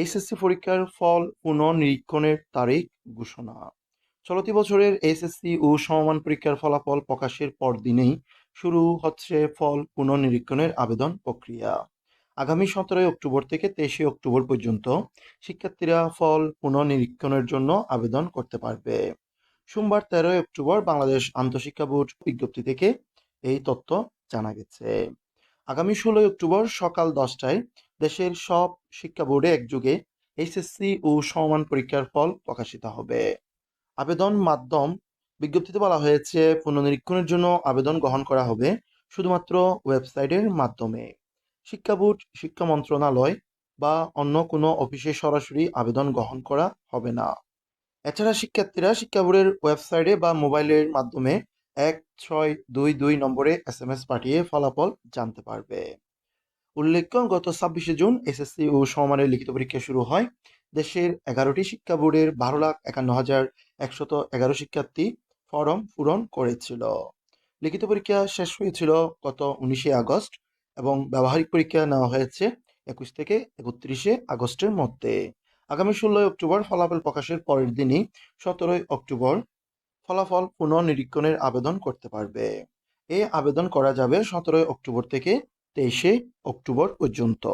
HSC পরীক্ষার ফল পুনঃনিরীক্ষণের তারিখ ঘোষণা। চলতি বছরের এইচএসসি ও সমমান পরীক্ষার ফলাফল প্রকাশের পরদিনেই শুরু হচ্ছে ফল পুনঃনিরীক্ষণের আবেদন প্রক্রিয়া। আগামী সতেরোই অক্টোবর থেকে তেইশে অক্টোবর পর্যন্ত শিক্ষার্থীরা ফল পুনঃনিরীক্ষণের জন্য আবেদন করতে পারবে। সোমবার তেরোই অক্টোবর বাংলাদেশ আন্তঃশিক্ষা বোর্ড বিজ্ঞপ্তি থেকে এই তথ্য জানা গেছে। আগামী ষোলোই অক্টোবর সকাল দশটায় দেশের সব শিক্ষা বোর্ডে একযোগে এইচএসসি ও সমমান পরীক্ষার ফল প্রকাশিত হবে। আবেদন মাধ্যম বিজ্ঞপ্তিতে বলা হয়েছে, পুনর্নিরীক্ষণের জন্য আবেদন গ্রহণ করা হবে শুধুমাত্র ওয়েবসাইটের মাধ্যমে। শিক্ষা বোর্ড, শিক্ষা মন্ত্রণালয় বা অন্য কোনো অফিসে সরাসরি আবেদন গ্রহণ করা হবে না। এছাড়া শিক্ষার্থীরা শিক্ষা বোর্ডের ওয়েবসাইটে বা মোবাইলের মাধ্যমে এক ছয় দুই দুই নম্বরে এস এম এস পাঠিয়ে ফলাফল জানতে পারবে। উল্লেখ্য, গত ছাব্বিশে জুন এসএসসি ও সমমানের লিখিত পরীক্ষা শুরু হয়। দেশের এগারোটি শিক্ষা বোর্ডের বারো লাখ একান্ন হাজার একশত এগারো শিক্ষার্থী ফরম পূরণ করেছিল। লিখিত পরীক্ষা শেষ হয়েছিল গত উনিশে আগস্ট এবং ব্যবহারিক পরীক্ষা নেওয়া হয়েছে একুশ থেকে একত্রিশে আগস্টের মধ্যে। আগামী ষোলোই অক্টোবর ফলাফল প্রকাশের পরের দিনই সতেরোই অক্টোবর ফলাফল পুনঃনিরীক্ষণের আবেদন করতে পারবে। এই আবেদন করা যাবে সতেরোই অক্টোবর থেকে তেইশে অক্টোবর পর্যন্ত।